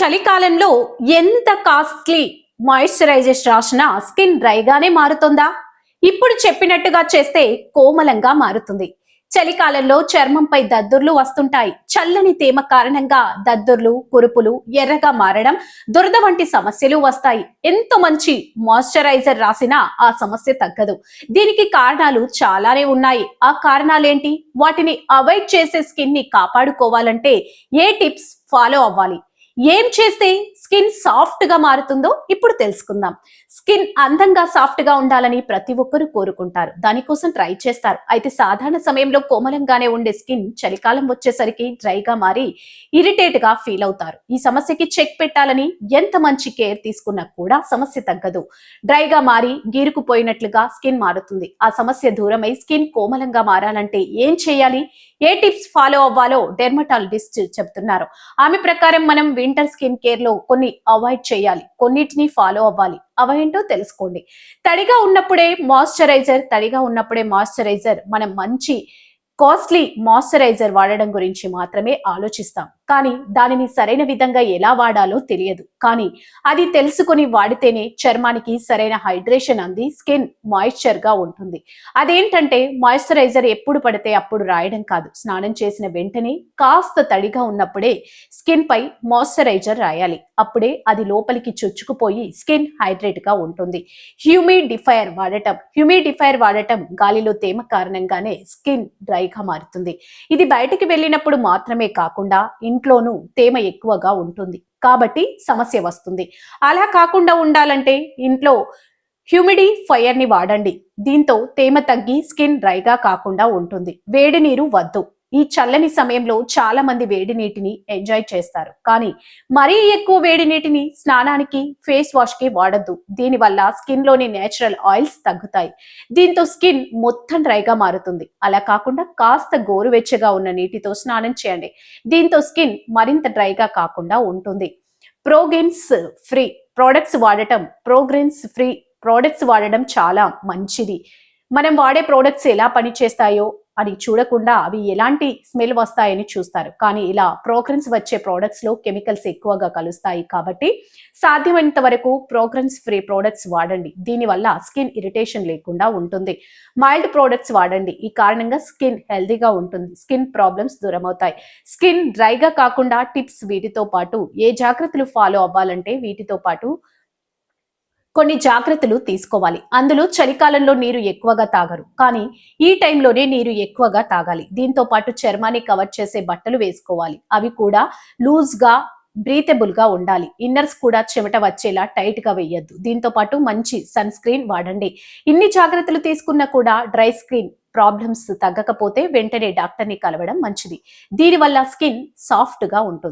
చలికాలంలో ఎంత costly moisturisers రాసినా స్కిన్ డ్రైగానే మారుతుందా? ఇప్పుడు చెప్పినట్టుగా చేస్తే కోమలంగా మారుతుంది. చలికాలంలో చర్మంపై దద్దుర్లు వస్తుంటాయి. చల్లని తేమ కారణంగా దద్దుర్లు కురుపులు ఎర్రగా మారడం దురద వంటి సమస్యలు వస్తాయి. ఎంత మంచి మాయిశ్చరైజర్ రాసినా ఆ సమస్య తగ్గదు. దీనికి కారణాలు చాలానే ఉన్నాయి. ఆ కారణాలేంటి? వాటిని అవాయిడ్ చేసే స్కిన్ని కాపాడుకోవాలంటే ఏ టిప్స్ ఫాలో అవ్వాలి? ఏం చేస్తే స్కిన్ సాఫ్ట్గా మారుతుందో ఇప్పుడు తెలుసుకుందాం. స్కిన్ అందంగా సాఫ్ట్గా ఉండాలని ప్రతి ఒక్కరూ కోరుకుంటారు. దానికోసం ట్రై చేస్తారు. అయితే సాధారణ సమయంలో కోమలంగానే ఉండే స్కిన్ చలికాలం వచ్చేసరికి డ్రైగా మారి ఇరిటేట్గా ఫీల్ అవుతారు. ఈ సమస్యకి చెక్ పెట్టాలని ఎంత మంచి కేర్ తీసుకున్నా కూడా సమస్య తగ్గదు. డ్రైగా మారి గీరుకుపోయినట్లుగా స్కిన్ మారుతుంది. ఆ సమస్య దూరమై స్కిన్ కోమలంగా మారాలంటే ఏం చేయాలి? ఏ టిప్స్ ఫాలో అవ్వాలో డెర్మటాలజిస్ట్ చెప్తున్నారు. ఆమె ప్రకారం మనం వింటర్ స్కిన్ కేర్లో కొన్ని అవాయిడ్ చేయాలి. కొన్నిటిని ఫాలో అవ్వాలి. అవేంటో తెలుసుకోండి. తడిగా ఉన్నప్పుడే మాయిశ్చరైజర్ తడిగా ఉన్నప్పుడే మాయిశ్చరైజర్ మనం మంచి కాస్ట్లీ మాయిశ్చరైజర్ వాడడం గురించి మాత్రమే ఆలోచిస్తాం. కానీ దానిని సరైన విధంగా ఎలా వాడాలో తెలియదు. కానీ అది తెలుసుకుని వాడితేనే చర్మానికి సరైన హైడ్రేషన్ అంది స్కిన్ మాయిశ్చర్గా ఉంటుంది. అదేంటంటే మాయిశ్చరైజర్ ఎప్పుడు పడితే అప్పుడు రాయడం కాదు. స్నానం చేసిన వెంటనే కాస్త తడిగా ఉన్నప్పుడే స్కిన్ పై మాయిశ్చరైజర్ రాయాలి. అప్పుడే అది లోపలికి చొచ్చుకుపోయి స్కిన్ హైడ్రేట్గా ఉంటుంది. హ్యూమిడిఫైర్ వాడటం హ్యూమిడిఫైర్ వాడటం గాలిలో తేమ కారణంగానే స్కిన్ డ్రై రేఖ మారుతుంది. ఇది బయటికి వెళ్ళినప్పుడు మాత్రమే కాకుండా ఇంట్లోనూ తేమ ఎక్కువగా ఉంటుంది. కాబట్టి సమస్య వస్తుంది. అలా కాకుండా ఉండాలంటే ఇంట్లో హ్యూమిడి ఫైర్ని వాడండి. దీంతో తేమ తగ్గి స్కిన్ డ్రైగా కాకుండా ఉంటుంది. వేడి నీరు వద్దు. ఈ చల్లని సమయంలో చాలా మంది వేడి నీటిని ఎంజాయ్ చేస్తారు. కానీ మరీ ఎక్కువ వేడి నీటిని స్నానానికి ఫేస్ వాష్కి వాడద్దు. దీనివల్ల స్కిన్లోని నేచురల్ ఆయిల్స్ తగ్గుతాయి. దీంతో స్కిన్ మొత్తం డ్రైగా మారుతుంది. అలా కాకుండా కాస్త గోరువెచ్చగా ఉన్న నీటితో స్నానం చేయండి. దీంతో స్కిన్ మరింత డ్రైగా కాకుండా ఉంటుంది. ప్రోగ్రెన్స్ ఫ్రీ ప్రోడక్ట్స్ వాడటం ప్రోగ్రెన్స్ ఫ్రీ ప్రోడక్ట్స్ వాడడం చాలా మంచిది. మనం వాడే ప్రోడక్ట్స్ ఎలా పనిచేస్తాయో అది చూడకుండా అవి ఎలాంటి స్మెల్ వస్తాయని చూస్తారు. కానీ ఇలా ప్రోగ్రెన్స్ వచ్చే ప్రోడక్ట్స్లో కెమికల్స్ ఎక్కువగా కలుస్తాయి కాబట్టి సాధ్యమైనంత వరకు ప్రోగ్రెన్స్ ఫ్రీ ప్రోడక్ట్స్ వాడండి. దీనివల్ల స్కిన్ ఇరిటేషన్ లేకుండా ఉంటుంది. మైల్డ్ ప్రోడక్ట్స్ వాడండి. ఈ కారణంగా స్కిన్ హెల్దీగా ఉంటుంది. స్కిన్ ప్రాబ్లమ్స్ దూరం అవుతాయి స్కిన్ డ్రైగా కాకుండా టిప్స్ వీటితో పాటు ఏ జాగ్రత్తలు ఫాలో అవ్వాలంటే వీటితో పాటు కొన్ని జాగ్రత్తలు తీసుకోవాలి. అందులో చలికాలంలో నీరు ఎక్కువగా తాగరు. కానీ ఈ టైంలోనే నీరు ఎక్కువగా తాగాలి. దీంతో పాటు చర్మాన్ని కవర్ చేసే బట్టలు వేసుకోవాలి. అవి కూడా లూజ్గా బ్రీతబుల్గా ఉండాలి. ఇన్నర్స్ కూడా చెమట వచ్చేలా టైట్గా వేయద్దు. దీంతో పాటు మంచి సన్ స్క్రీన్ వాడండి. ఇన్ని జాగ్రత్తలు తీసుకున్నా కూడా డ్రై స్క్రీన్ ప్రాబ్లమ్స్ తగ్గకపోతే వెంటనే డాక్టర్ని కలవడం మంచిది. దీనివల్ల స్కిన్ సాఫ్ట్గా ఉంటుంది.